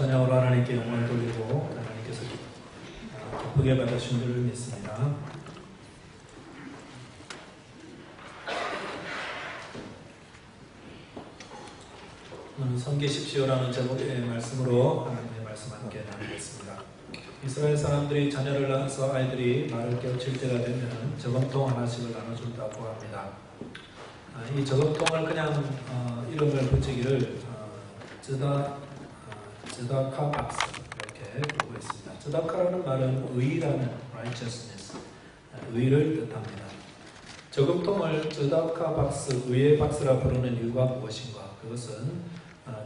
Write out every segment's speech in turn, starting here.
찬양으로 하나님께 영광을 돌리고 하나님께서 기쁘게 받으신 줄을 믿습니다. 오늘 섬기십시오라는 제목의 말씀으로 하나님의 말씀 함께 나누겠습니다. 이스라엘 사람들이 자녀를 낳아서 아이들이 말을 깨우칠 때가 되면 저금통 하나씩을 나눠준다고 합니다. 아, 이 저금통을 그냥 어, 이름을 붙이기를 어, 쯔다 쯔다카 박스 이렇게 보고 있습니다. 쯔다카라는 말은 의라는 righteousness 의를 뜻합니다. 저금통을 쯔다카 박스 의의 박스라 부르는 이유가 무엇인가? 그것은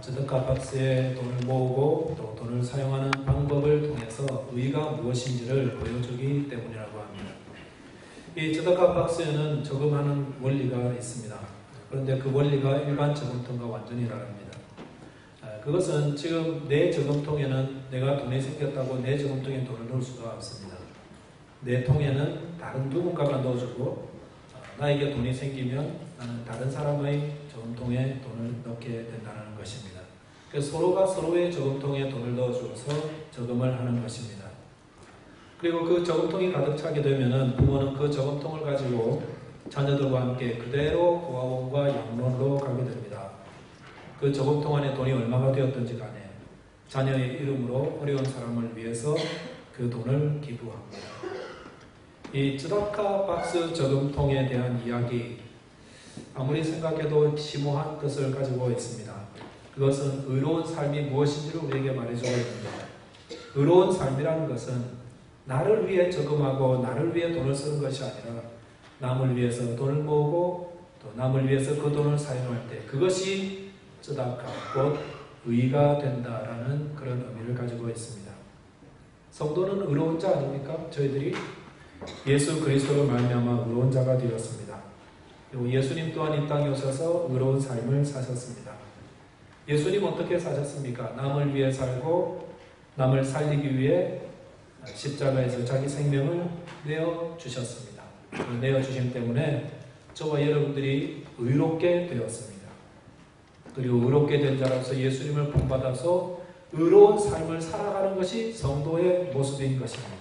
쯔다카 박스에 돈을 모으고 또 돈을 사용하는 방법을 통해서 의가 무엇인지를 보여주기 때문이라고 합니다. 이 쯔다카 박스에는 저금하는 원리가 있습니다. 그런데 그 원리가 일반 저금통과 완전히 다릅니다. 그것은 지금 내 저금통에는 내가 돈이 생겼다고 내 저금통에 돈을 넣을 수가 없습니다. 내 통에는 다른 누군가가 넣어주고 나에게 돈이 생기면 나는 다른 사람의 저금통에 돈을 넣게 된다는 것입니다. 그래서 서로가 서로의 저금통에 돈을 넣어주어서 저금을 하는 것입니다. 그리고 그 저금통이 가득 차게 되면 부모는 그 저금통을 가지고 자녀들과 함께 그대로 고아원과 양론으로 가게 됩니다. 그 저금통 안에 돈이 얼마가 되었든지 간에 자녀의 이름으로 어려운 사람을 위해서 그 돈을 기부합니다. 이 쯔다카 박스 저금통에 대한 이야기 아무리 생각해도 심오한 뜻을 가지고 있습니다. 그것은 의로운 삶이 무엇인지를 우리에게 말해주고 있습니다. 의로운 삶이라는 것은 나를 위해 저금하고 나를 위해 돈을 쓰는 것이 아니라 남을 위해서 돈을 모으고 또 남을 위해서 그 돈을 사용할 때 그것이 쯔다카 곧 의가 된다라는 그런 의미를 가지고 있습니다. 성도는 의로운 자 아닙니까? 저희들이 예수 그리스도로 말미암아 의로운 자가 되었습니다. 그리고 예수님 또한 이 땅에 오셔서 의로운 삶을 사셨습니다. 예수님 어떻게 사셨습니까? 남을 위해 살고 남을 살리기 위해 십자가에서 자기 생명을 내어 주셨습니다. 내어 주심 때문에 저와 여러분들이 의롭게 되었습니다. 그리고 의롭게 된 자로서 예수님을 본받아서 의로운 삶을 살아가는 것이 성도의 모습인 것입니다.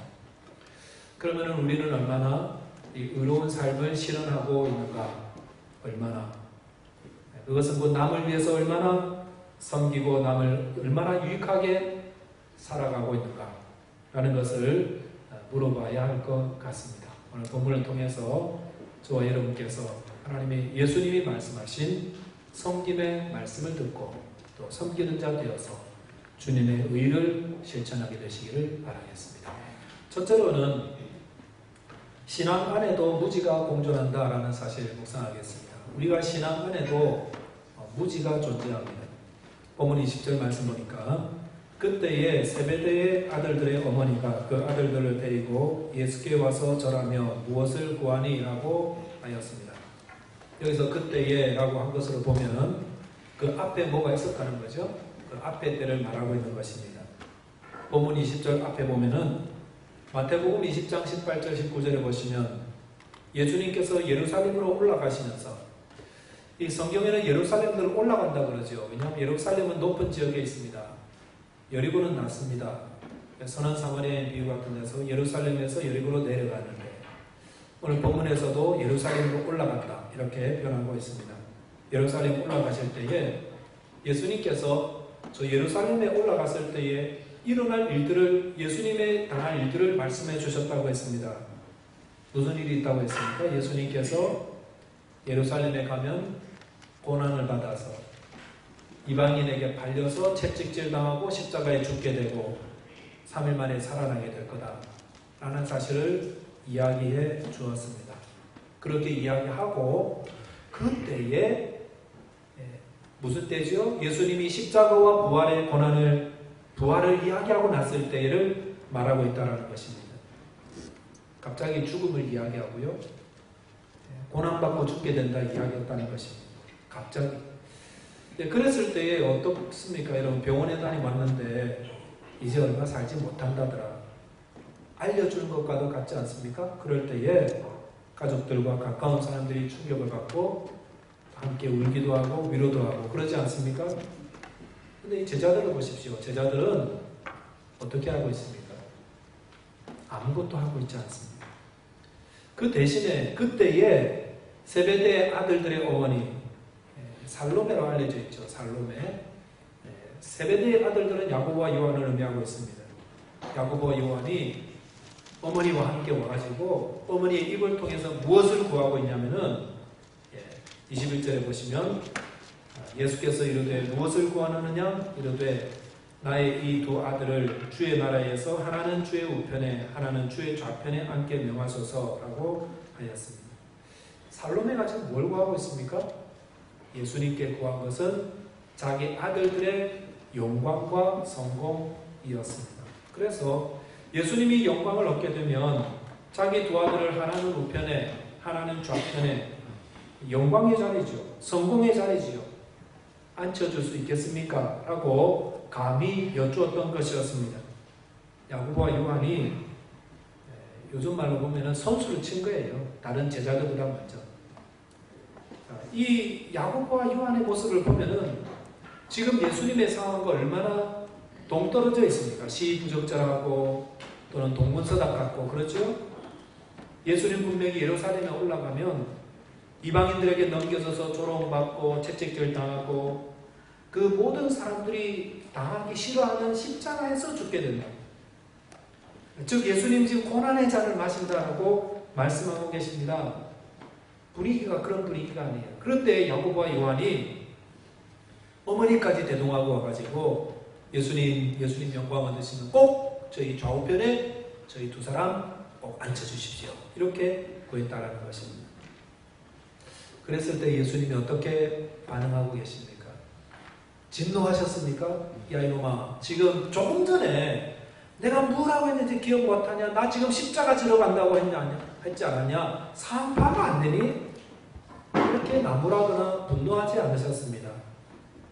그러면 우리는 얼마나 이 의로운 삶을 실현하고 있는가? 얼마나? 그것은 뭐 남을 위해서 얼마나 섬기고 남을 얼마나 유익하게 살아가고 있는가? 라는 것을 물어봐야 할 것 같습니다. 오늘 본문을 통해서 저와 여러분께서 하나님의 예수님이 말씀하신 섬김의 말씀을 듣고 또 섬기는 자 되어서 주님의 의를 실천하게 되시기를 바라겠습니다. 첫째로는 신앙 안에도 무지가 공존한다라는 사실을 묵상하겠습니다. 우리가 신앙 안에도 무지가 존재합니다. 본문 20절 말씀 보니까 그때에 세베대의 아들들의 어머니가 그 아들들을 데리고 예수께 와서 절하며 무엇을 구하니 라고 하였습니다. 여기서 그때에라고 한 것으로 보면 그 앞에 뭐가 있었다는 거죠. 그 앞에 때를 말하고 있는 것입니다. 본문 20절 앞에 보면은 마태복음 20장 18절 19절에 보시면 예수님께서 예루살렘으로 올라가시면서 이 성경에는 예루살렘으로 올라간다 그러죠. 왜냐하면 예루살렘은 높은 지역에 있습니다. 여리고는 낮습니다. 선한 사마리아인 비유 같은 데서 예루살렘에서 여리고로 내려가는데 오늘 본문에서도 예루살렘으로 올라갔다 이렇게 표현하고 있습니다. 예루살렘 올라가실 때에 예수님께서 저 예루살렘에 올라갔을 때에 일어날 일들을 예수님의 당할 일들을 말씀해 주셨다고 했습니다. 무슨 일이 있다고 했습니까? 예수님께서 예루살렘에 가면 고난을 받아서 이방인에게 발려서 채찍질 당하고 십자가에 죽게 되고 3일 만에 살아나게 될 거다. 라는 사실을 이야기해 주었습니다. 그렇게 이야기하고 그때에 무슨 때죠? 예수님이 십자가와 부활의 고난을 부활을 이야기하고 났을 때를 말하고 있다는 것입니다. 갑자기 죽음을 이야기하고요. 고난받고 죽게 된다 이야기했다는 것입니다. 갑자기. 그랬을 때에 어떻습니까? 여러분 병원에 다니 왔는데 이제 얼마 살지 못한다더라. 알려주는 것과도 같지 않습니까? 그럴 때에 가족들과 가까운 사람들이 충격을 받고 함께 울기도 하고 위로도 하고 그러지 않습니까? 근데 이 제자들을 보십시오. 제자들은 어떻게 하고 있습니까? 아무것도 하고 있지 않습니다. 그 대신에 그때에 세베대 아들들의 어머니 예, 살로메로 알려져 있죠. 살로메. 예, 세베대의 아들들은 야고보와 요한을 의미하고 있습니다. 야고보와 요한이 어머니와 함께 와가지고 어머니의 입을 통해서 무엇을 구하고 있냐면은 21절에 예, 보시면 아, 예수께서 이르되 무엇을 구하느냐 이르되 나의 이 두 아들을 주의 나라에서 하나는 주의 우편에 하나는 주의 좌편에 앉게 명하소서라고 하였습니다. 살로메가 지금 뭘 구하고 있습니까? 예수님께 구한 것은 자기 아들들의 영광과 성공이었습니다. 그래서 예수님이 영광을 얻게 되면 자기 두 아들을 하나는 우편에 하나는 좌편에 영광의 자리죠. 성공의 자리지요. 앉혀줄 수 있겠습니까? 라고 감히 여쭈었던 것이었습니다. 야구보와 요한이 요즘 말로 보면 선수를 친 거예요. 다른 제자들보다 먼저. 이 야구보와 요한의 모습을 보면은 지금 예수님의 상황과 얼마나 동떨어져 있습니까? 시부적절하고 또는 동문서답 같고 그렇죠? 예수님 분명히 예루살렘에 올라가면 이방인들에게 넘겨져서 조롱받고 채찍질 당하고 그 모든 사람들이 당하기 싫어하는 십자가에서 죽게 된다. 즉 예수님 지금 고난의 잔을 마신다라고 말씀하고 계십니다. 분위기가 그런 분위기가 아니에요. 그런데 야고보와 요한이 어머니까지 대동하고 와가지고 예수님 예수님 영광 얻으시면 꼭 저희 좌우편에 저희 두 사람 꼭 앉혀주십시오. 이렇게 구했다라는 것입니다. 그랬을 때 예수님이 어떻게 반응하고 계십니까? 진노하셨습니까? 야 이놈아 지금 조금 전에 내가 뭐라고 했는지 기억 못하냐? 나 지금 십자가 지러 간다고 했냐? 했지 않았냐? 상황 파가 안 되니? 이렇게 나무라거나 분노하지 않으셨습니다.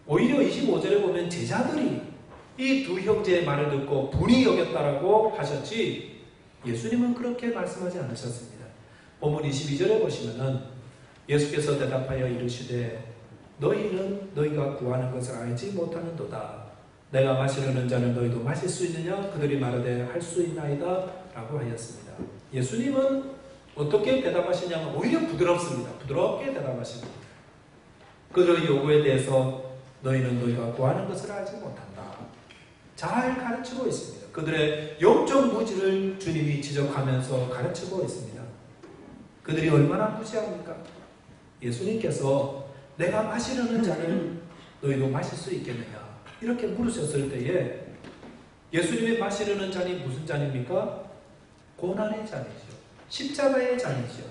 오히려 25절에 보면 제자들이 이 두 형제의 말을 듣고 분이 여겼다라고 하셨지 예수님은 그렇게 말씀하지 않으셨습니다. 본문 22절에 보시면은 예수께서 대답하여 이르시되 너희는 너희가 구하는 것을 알지 못하는도다. 내가 마시려는 잔을 너희도 마실 수 있느냐? 그들이 말하되 할 수 있나이다. 라고 하였습니다. 예수님은 어떻게 대답하시냐면 오히려 부드럽습니다. 부드럽게 대답하십니다. 그들의 요구에 대해서 너희는 너희가 구하는 것을 알지 못한다. 잘 가르치고 있습니다. 그들의 영적 무지를 주님이 지적하면서 가르치고 있습니다. 그들이 얼마나 무지합니까? 예수님께서 내가 마시려는 잔을 너희도 마실 수 있겠느냐? 이렇게 물으셨을 때에 예수님이 마시려는 잔이 무슨 잔입니까? 고난의 잔이죠. 십자가의 잔이죠.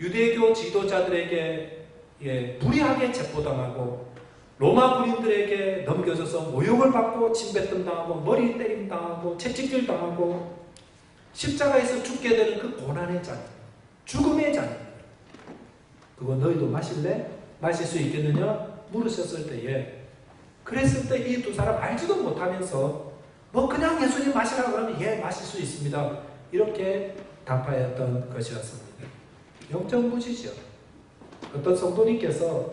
유대교 지도자들에게 예, 불의하게 체포당하고 로마 군인들에게 넘겨져서 모욕을 받고 침뱉음 당하고 머리 때림 당하고 채찍질 당하고 십자가에서 죽게 되는 그 고난의 잔, 죽음의 잔. 그거 너희도 마실래? 마실 수 있겠느냐? 물으셨을 때에 그랬을 때 이 두 사람 알지도 못하면서 뭐 그냥 예수님 마시라 그러면 예 마실 수 있습니다. 이렇게 답하였던 것이었습니다. 영정무지죠. 어떤 성도님께서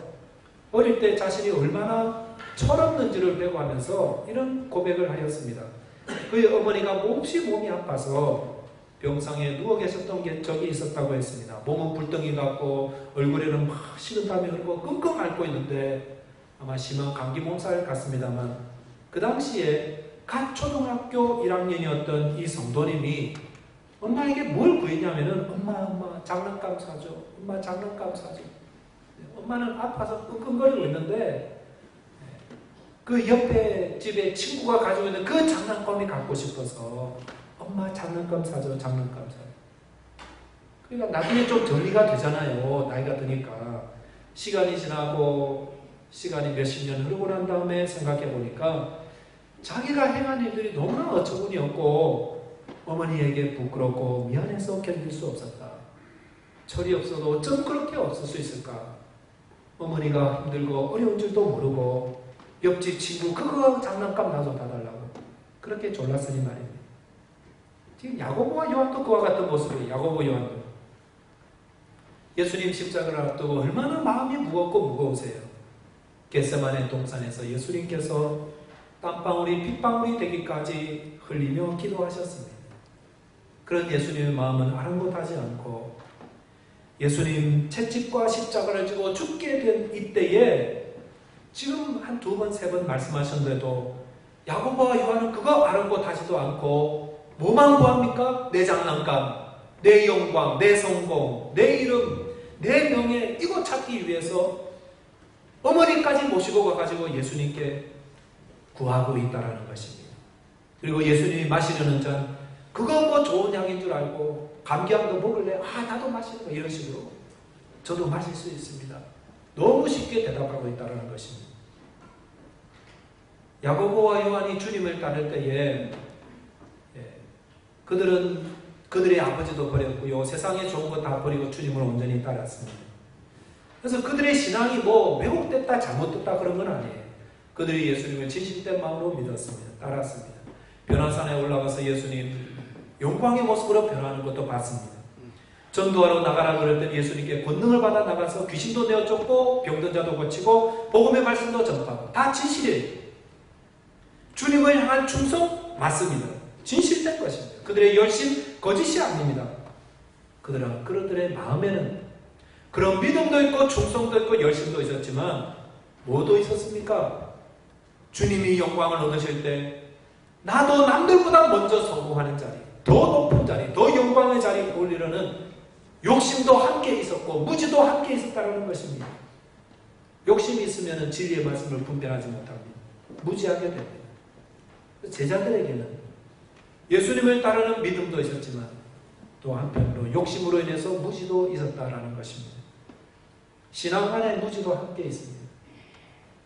어릴 때 자신이 얼마나 철없는지를 배고하면서 이런 고백을 하였습니다. 그의 어머니가 몹시 몸이 아파서 병상에 누워 계셨던 적이 있었다고 했습니다. 몸은 불덩이 같고 얼굴에는 막 식은 땀이 흐르고 끙끙 앓고 있는데 아마 심한 감기 몸살 같습니다만 그 당시에 갓 초등학교 1학년이었던 이 성도님이 엄마에게 뭘 구했냐면은 엄마 엄마 장난감 사줘 엄마 장난감 사줘 엄마는 아파서 끙끙거리고 있는데 그 옆에 집에 친구가 가지고 있는 그 장난감이 갖고 싶어서 엄마 장난감 사줘 장난감 사줘 그러니까 나중에 좀 정리가 되잖아요 나이가 드니까 시간이 지나고 시간이 몇십 년 흐르고 난 다음에 생각해 보니까 자기가 행한 일들이 너무나 어처구니 없고 어머니에게 부끄럽고 미안해서 견딜 수 없었다. 철이 없어도 어쩜 그렇게 없을 수 있을까? 어머니가 힘들고 어려운 줄도 모르고 옆집 친구 그거 장난감 나서 다달라고 그렇게 졸랐으니 말입니다. 지금 야고보와 요한도 그와 같은 모습이에요. 야고보 요한도. 예수님 십자가를 앞두고 얼마나 마음이 무겁고 무거우세요. 겟세만의 동산에서 예수님께서 땀방울이 핏방울이 되기까지 흘리며 기도하셨습니다. 그런 예수님의 마음은 아랑곳하지 않고 예수님 채찍과 십자가를 지고 죽게 된 이때에 지금 한 두 번, 세 번 말씀하셨는데도 야고보와 요한은 그거 아랑곳하지도 않고 뭐만 구합니까? 내 장난감, 내 영광, 내 성공, 내 이름, 내 명예 이거 찾기 위해서 어머니까지 모시고 가가지고 예수님께 구하고 있다라는 것입니다. 그리고 예수님이 마시려는 잔 그거 뭐 좋은 향인 줄 알고 감기한 거 먹을래? 아 나도 거 이런 식으로 저도 마실 수 있습니다. 너무 쉽게 대답하고 있다는 것입니다. 야고보와 요한이 주님을 따를 때에 예, 그들은 그들의 아버지도 버렸고요 세상에 좋은 거 다 버리고 주님을 온전히 따랐습니다. 그래서 그들의 신앙이 뭐 왜곡됐다 잘못됐다 그런 건 아니에요. 그들이 예수님을 진실된 마음으로 믿었습니다. 따랐습니다. 변화산에 올라가서 예수님 영광의 모습으로 변하는 것도 봤습니다. 전도하러 나가라 때 예수님께 권능을 받아 나가서 귀신도 내어 쫓고 병든 자도 고치고 복음의 말씀도 전파하고 다 진실이에요. 주님을 향한 충성 맞습니다. 진실된 것입니다. 그들의 열심 거짓이 아닙니다. 그들은 그들의 마음에는 그런 믿음도 있고 충성도 있고 열심도 있었지만 뭐도 있었습니까? 주님이 영광을 얻으실 때 나도 남들보다 먼저 성공하는 자리, 더 높은 자리, 더 영광의 자리에 올리려는 욕심도 함께 있었고 무지도 함께 있었다는 것입니다. 욕심이 있으면 진리의 말씀을 분별하지 못합니다. 무지하게 됩니다. 제자들에게는 예수님을 따르는 믿음도 있었지만 또 한편으로 욕심으로 인해서 무지도 있었다라는 것입니다. 신앙 안에 무지도 함께 있습니다.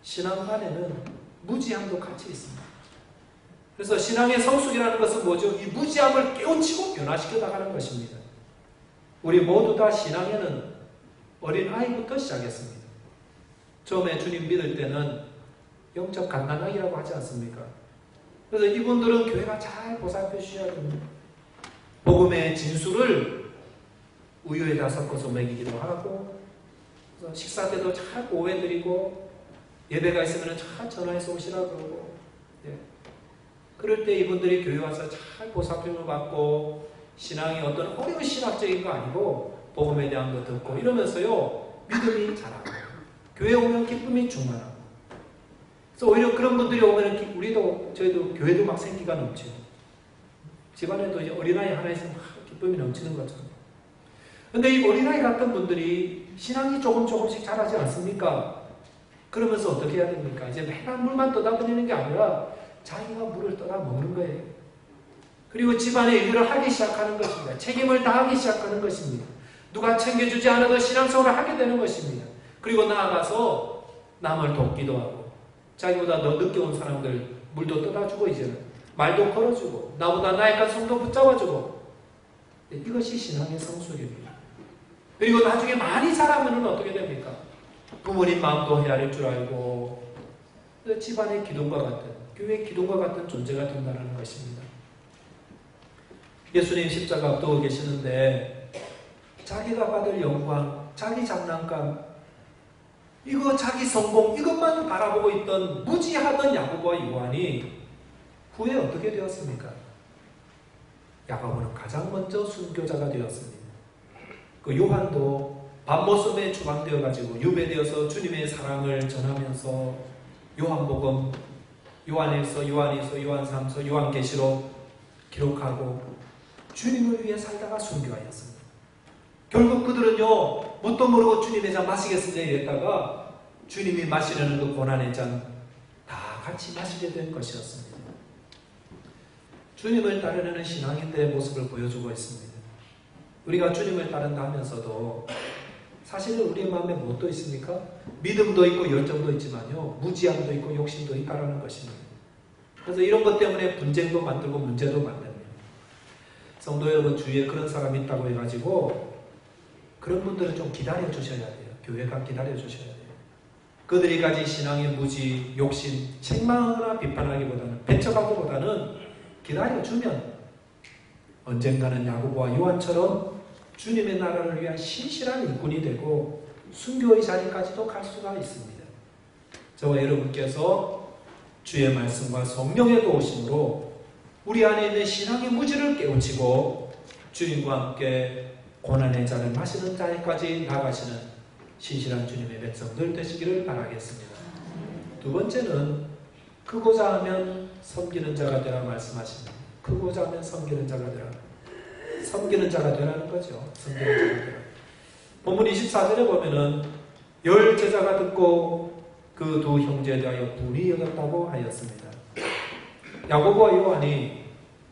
신앙 안에는 무지함도 같이 있습니다. 그래서 신앙의 성숙이라는 것은 뭐죠? 이 무지함을 깨우치고 변화시켜 나가는 것입니다. 우리 모두 다 신앙에는 어린 아이부터 시작했습니다. 처음에 주님 믿을 때는 영적 갓난아기라고 하지 않습니까? 그래서 이분들은 교회가 잘 보살펴 주셔야 됩니다. 복음의 진수를 우유에다 섞어서 먹이기도 하고 식사 때도 잘 보호해드리고 예배가 있으면 잘 전화해서 오시라 그러고 예. 그럴 때 이분들이 교회 와서 잘 보살핌을 받고 신앙이 어떤 어려운 신학적인 거 아니고 복음에 대한 거 듣고 이러면서요 믿음이 자라고 교회 오면 기쁨이 충만하고 그래서 오히려 그런 분들이 오면 우리도 저희도 교회도 막 생기가 넘치고 집안에도 이제 어린아이 하나 있으면 막 기쁨이 넘치는 것처럼 근데 이 어린아이 같은 분들이 신앙이 조금 조금씩 자라지 않습니까? 그러면서 어떻게 해야 됩니까? 이제 맨날 물만 떠다보내는 게 아니라 자기가 물을 떠다 먹는 거예요. 그리고 집안의 일을 하기 시작하는 것입니다. 책임을 다하기 시작하는 것입니다. 누가 챙겨주지 않아도 신앙생활을 하게 되는 것입니다. 그리고 나아가서 남을 돕기도 하고 자기보다 더 늦게 온 사람들 물도 떠다주고 이제는 말도 걸어주고 나보다 나이가 손도 붙잡아주고 이것이 신앙의 성숙입니다. 그리고 나중에 많이 자라면 어떻게 됩니까? 부모님 마음도 헤아릴 줄 알고 집안의 기둥과 같은 교회 기둥과 같은 존재가 된다는 것입니다. 예수님 십자가 앞두고 계시는데 자기가 받을 영광, 자기 장난감, 이거 자기 성공 이것만 바라보고 있던 무지하던 야고보와 요한이 후에 어떻게 되었습니까? 야고보는 가장 먼저 순교자가 되었습니다. 그 요한도 밤모습에 주방되어 가지고 유배되어서 주님의 사랑을 전하면서 요한복음, 요한에서 요한에서 요한삼서, 요한계시록 기록하고 주님을 위해 살다가 순교하였습니다. 결국 그들은요 뭣도 모르고 주님의 잔 마시겠습니다 이랬다가 주님이 마시려는 그 고난의 잔 다 같이 마시게 된 것이었습니다. 주님을 따르는 신앙인들의 모습을 보여주고 있습니다. 우리가 주님을 따른다 하면서도 사실은 우리 마음에 무엇도 있습니까? 믿음도 있고 열정도 있지만요. 무지함도 있고 욕심도 있다라는 것입니다. 그래서 이런 것 때문에 분쟁도 만들고 문제도 만듭니다. 성도 여러분 주위에 그런 사람이 있다고 해가지고 그런 분들은 좀 기다려 주셔야 돼요. 교회가 기다려 주셔야 돼요. 그들이 가진 신앙의 무지, 욕심, 책망하거나 비판하기보다는 배척하기보다는 기다려 주면 언젠가는 야구보와 요한처럼 주님의 나라를 위한 신실한 일꾼이 되고 순교의 자리까지도 갈 수가 있습니다. 저와 여러분께서 주의 말씀과 성령의 도우심으로 우리 안에 있는 신앙의 무지를 깨우치고 주님과 함께 고난의 잔을 마시는 자리까지 나가시는 신실한 주님의 백성들 되시기를 바라겠습니다. 두 번째는 크고자 하면 섬기는 자가 되라 말씀하십니다. 크고자 하면 섬기는 자가 되라. 섬기는 자가 되라는 거죠. 섬기는 자가 되라. 본문 24절에 보면은 열 제자가 듣고 그 두 형제에 대하여 분이 여겼다고 하였습니다. 야고보와 요한이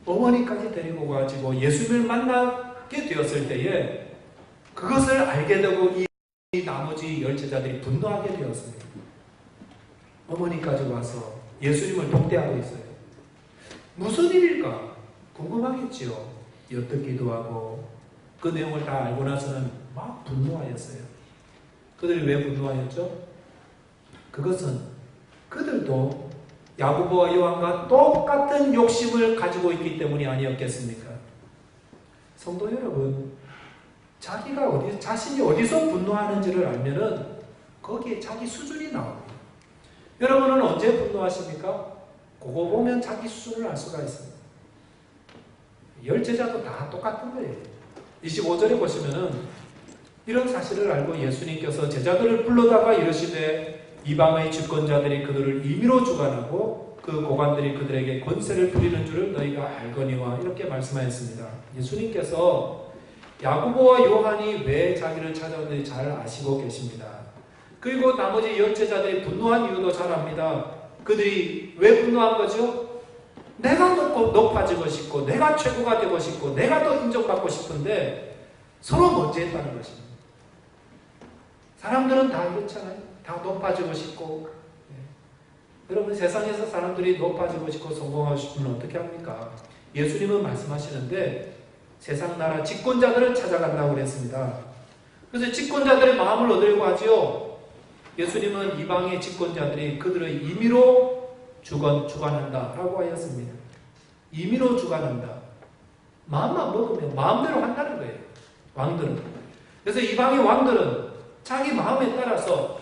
어머니까지 데리고 가지고 예수님을 만나게 되었을 때에 그것을 알게 되고 이 나머지 열 제자들이 분노하게 되었습니다. 어머니까지 와서 예수님을 독대하고 있어요. 무슨 일일까? 궁금하겠지요. 엿듣기도 하고 그 내용을 다 알고 나서는 막 분노하였어요. 그들이 왜 분노하였죠? 그것은 그들도 야고보와 요한과 똑같은 욕심을 가지고 있기 때문이 아니었겠습니까? 성도 여러분, 자기가 어디 자신이 어디서 분노하는지를 알면은 거기에 자기 수준이 나옵니다. 여러분은 언제 분노하십니까? 그거 보면 자기 수준을 알 수가 있습니다. 열 제자도 다 똑같은 거예요. 25절에 보시면은 이런 사실을 알고 예수님께서 제자들을 불러다가 이르시되 이방의 집권자들이 그들을 임의로 주관하고 그 고관들이 그들에게 권세를 부리는 줄을 너희가 알거니와 이렇게 말씀하였습니다. 예수님께서 야고보와 요한이 왜 자기를 찾아왔는지 잘 아시고 계십니다. 그리고 나머지 열제자들이 분노한 이유도 잘 압니다. 그들이 왜 분노한 거죠? 내가 높아지고 싶고 내가 최고가 되고 싶고 내가 더 인정받고 싶은데 서로 먼저 했다는 것입니다. 사람들은 다 이렇잖아요. 다 높아지고 싶고 예. 여러분 세상에서 사람들이 높아지고 싶고 성공하고 싶으면 어떻게 합니까? 예수님은 말씀하시는데 세상 나라 집권자들을 찾아간다고 그랬습니다. 그래서 집권자들의 마음을 얻으려고 하지요. 예수님은 이방의 집권자들이 그들의 임의로 주관, 주관한다 라고 하였습니다. 임의로 주관한다. 마음만 먹으면 마음대로 한다는 거예요. 왕들은. 그래서 이방의 왕들은 자기 마음에 따라서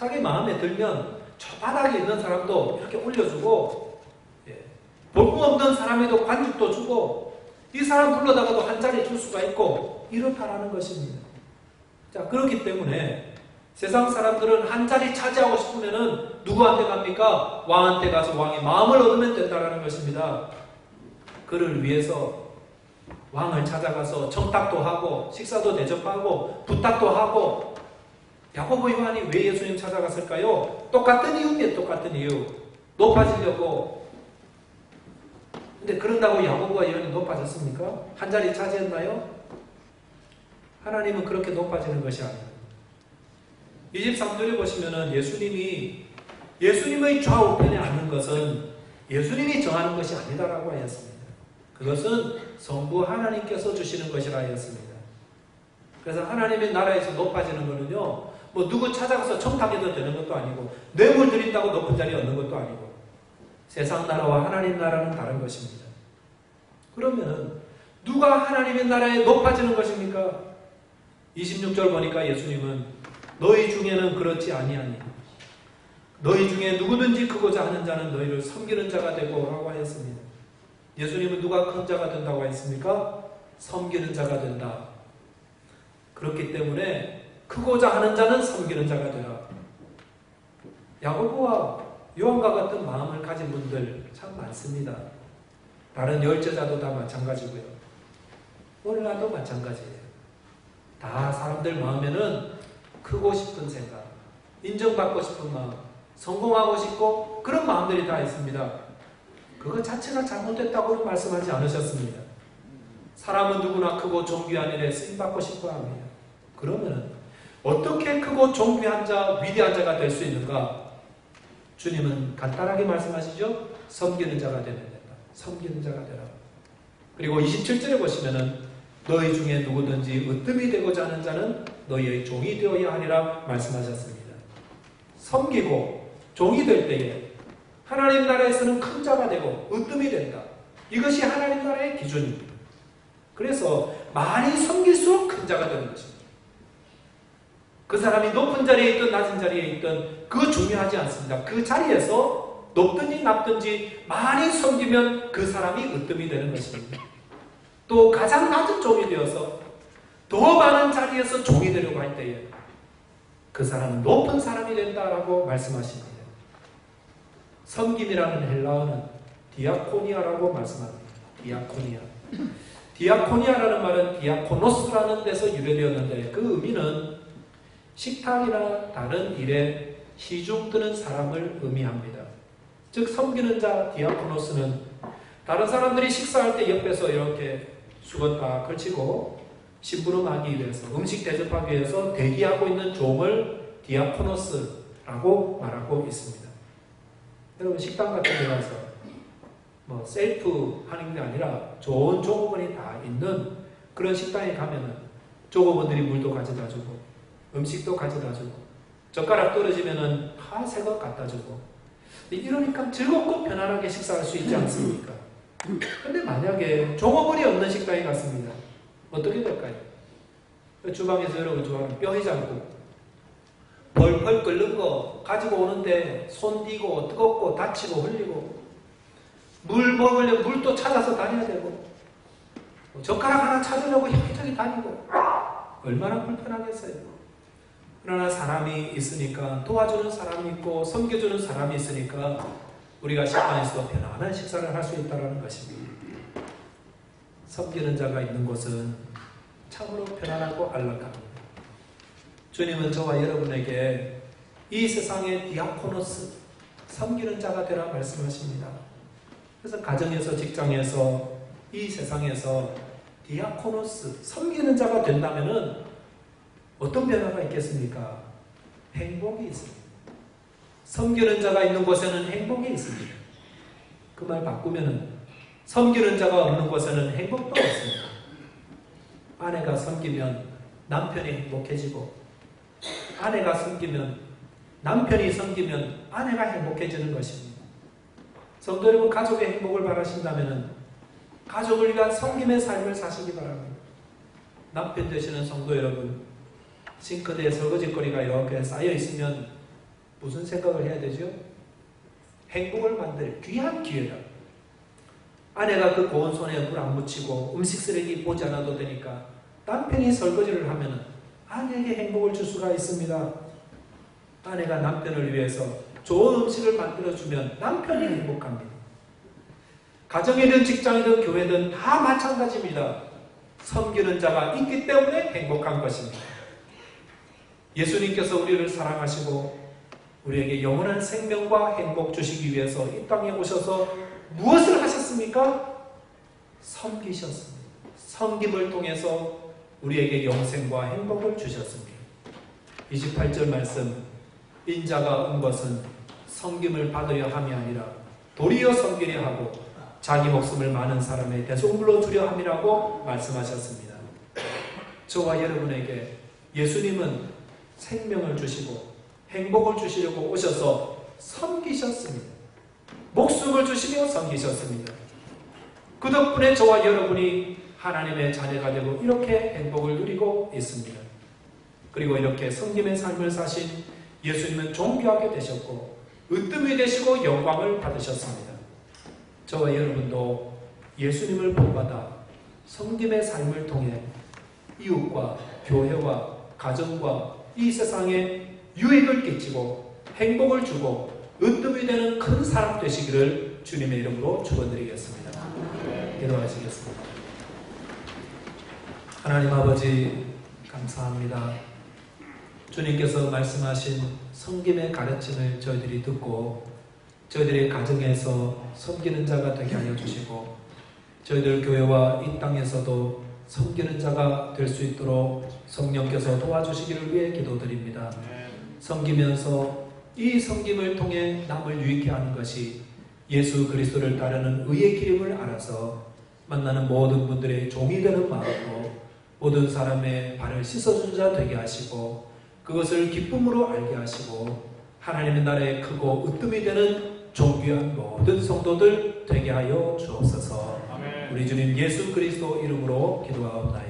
자기 마음에 들면 저 바닥에 있는 사람도 이렇게 올려주고 예. 볼거 없는 사람에도 관직도 주고 이 사람 불러다가도 한 자리 줄 수가 있고 이렇다라는 것입니다. 자 그렇기 때문에 세상 사람들은 한 자리 차지하고 싶으면은 누구한테 갑니까? 왕한테 가서 왕의 마음을 얻으면 된다라는 것입니다. 그를 위해서 왕을 찾아가서 청탁도 하고 식사도 대접하고 부탁도 하고 야고보 요한이 왜 예수님 찾아갔을까요? 똑같은 이유입니다. 똑같은 이유. 높아지려고. 근데 그런다고 야고보와 요한이 높아졌습니까? 한 자리 차지했나요? 하나님은 그렇게 높아지는 것이 아니에요. 23절에 보시면은 예수님이 예수님의 좌우편에 앉는 것은 예수님이 정하는 것이 아니다라고 하였습니다. 그것은 성부 하나님께서 주시는 것이라 하였습니다. 그래서 하나님의 나라에서 높아지는 것은요, 뭐 누구 찾아가서 청탁해도 되는 것도 아니고, 뇌물 드린다고 높은 자리에 얻는 것도 아니고, 세상 나라와 하나님 나라는 다른 것입니다. 그러면 누가 하나님의 나라에 높아지는 것입니까? 26절 보니까 예수님은 너희 중에는 그렇지 아니하니 너희 중에 누구든지 크고자 하는 자는 너희를 섬기는 자가 되고 라고 하였습니다. 예수님은 누가 큰 자가 된다고 했습니까? 섬기는 자가 된다. 그렇기 때문에 크고자 하는 자는 섬기는 자가 되라. 야고보와 요한과 같은 마음을 가진 분들 참 많습니다. 다른 열제자도 다 마찬가지고요. 오늘날도 마찬가지예요. 다 사람들 마음에는 크고 싶은 생각, 인정받고 싶은 마음, 성공하고 싶고 그런 마음들이 다 있습니다. 그것 자체가 잘못됐다고는 말씀하지 않으셨습니다. 사람은 누구나 크고 존귀한 일에 쓰임받고 싶어 합니다. 그러면 어떻게 크고 존귀한 자, 위대한 자가 될 수 있는가? 주님은 간단하게 말씀하시죠? 섬기는 자가 되면 된다. 섬기는 자가 되라. 그리고 27절에 보시면은 너희 중에 누구든지 으뜸이 되고자 하는 자는 너희의 종이 되어야 하리라 말씀하셨습니다. 섬기고 종이 될 때에 하나님 나라에서는 큰 자가 되고 으뜸이 된다. 이것이 하나님 나라의 기준입니다. 그래서 많이 섬길수록 큰 자가 되는 것입니다. 그 사람이 높은 자리에 있든 낮은 자리에 있든 그 중요하지 않습니다. 그 자리에서 높든지 낮든지 많이 섬기면 그 사람이 으뜸이 되는 것입니다. 또 가장 낮은 종이 되어서 더 많은 자리에서 종이 되려고 할 때에 그 사람은 높은 사람이 된다라고 말씀하십니다. 섬김이라는 헬라어는 디아코니아라고 말씀합니다. 디아코니아. 디아코니아라는 말은 디아코노스라는 데서 유래되었는데 그 의미는 식탁이나 다른 일에 시중 드는 사람을 의미합니다. 즉 섬기는 자 디아코노스는 다른 사람들이 식사할 때 옆에서 이렇게 수건 딱 걸치고 심부름하기 위해서 음식 대접하기 위해서 대기하고 있는 종을 디아코노스라고 말하고 있습니다. 여러분 식당 같은 데 가서 뭐 셀프 하는 게 아니라 좋은 종업원이 다 있는 그런 식당에 가면은 종업원들이 물도 가져다 주고 음식도 가져다 주고 젓가락 떨어지면은 것 갖다 주고 이러니까 즐겁고 편안하게 식사할 수 있지 않습니까? 근데 만약에 종업원이 없는 식당에 갔습니다. 어떻게 될까요? 주방에서 여러분 좋아하는 뼈해장국 벌벌 끓는 거 가지고 오는데 손 디고 뜨겁고 다치고 흘리고 물 먹으려면 물도 찾아서 다녀야 되고 젓가락 하나 찾으려고 여기저기 다니고 얼마나 불편하겠어요. 그러나 사람이 있으니까 도와주는 사람이 있고 섬겨주는 사람이 있으니까 우리가 식당에서 편안한 식사를 할 수 있다는 것입니다. 섬기는 자가 있는 곳은 참으로 편안하고 안락합니다. 주님은 저와 여러분에게 이 세상의 디아코노스, 섬기는 자가 되라 말씀하십니다. 그래서 가정에서 직장에서 이 세상에서 디아코노스, 섬기는 자가 된다면 어떤 변화가 있겠습니까? 행복이 있습니다. 섬기는 자가 있는 곳에는 행복이 있습니다. 그 말 바꾸면은 섬기는 자가 없는 곳에는 행복도 없습니다. 아내가 섬기면 남편이 행복해지고 아내가 섬기면 남편이 섬기면 아내가 행복해지는 것입니다. 성도 여러분 가족의 행복을 바라신다면 가족을 위한 섬김의 삶을 사시기 바랍니다. 남편 되시는 성도 여러분 싱크대에 설거지거리가 이렇게 쌓여 있으면 무슨 생각을 해야 되죠? 행복을 만들 귀한 기회다. 아내가 그 고운 손에 물 안 묻히고 음식 쓰레기 보지 않아도 되니까 남편이 설거지를 하면 아내에게 행복을 줄 수가 있습니다. 아내가 남편을 위해서 좋은 음식을 만들어주면 남편이 행복합니다. 가정이든 직장이든 교회든 다 마찬가지입니다. 섬기는 자가 있기 때문에 행복한 것입니다. 예수님께서 우리를 사랑하시고 우리에게 영원한 생명과 행복 주시기 위해서 이 땅에 오셔서 무엇을 하셨습니까? 섬기셨습니다. 섬김을 통해서 우리에게 영생과 행복을 주셨습니다. 28절 말씀 인자가 온 것은 섬김을 받으려 함이 아니라 도리어 섬기려 하고 자기 목숨을 많은 사람의 대속물로 주려 함이라고 말씀하셨습니다. 저와 여러분에게 예수님은 생명을 주시고 행복을 주시려고 오셔서 섬기셨습니다. 목숨을 주시며 섬기셨습니다. 그 덕분에 저와 여러분이 하나님의 자녀가 되고 이렇게 행복을 누리고 있습니다. 그리고 이렇게 성김의 삶을 사신 예수님은 존귀하게 되셨고 으뜸이 되시고 영광을 받으셨습니다. 저와 여러분도 예수님을 본받아 성김의 삶을 통해 이웃과 교회와 가정과 이 세상에 유익을 끼치고 행복을 주고 으뜸이 되는 큰 사람 되시기를 주님의 이름으로 축원드리겠습니다. 기도하시겠습니다. 하나님 아버지 감사합니다. 주님께서 말씀하신 섬김의 가르침을 저희들이 듣고 저희들의 가정에서 섬기는 자가 되게 하여 주시고 저희들 교회와 이 땅에서도 섬기는 자가 될 수 있도록 성령께서 도와주시기를 위해 기도드립니다. 섬기면서 이 섬김을 통해 남을 유익해 하는 것이 예수 그리스도를 따르는 의의 길임을 알아서 만나는 모든 분들의 종이 되는 마음으로 모든 사람의 발을 씻어준 자 되게 하시고 그것을 기쁨으로 알게 하시고 하나님의 나라에 크고 으뜸이 되는 존귀한 모든 성도들 되게 하여 주옵소서. 우리 주님 예수 그리스도 이름으로 기도하옵나이다.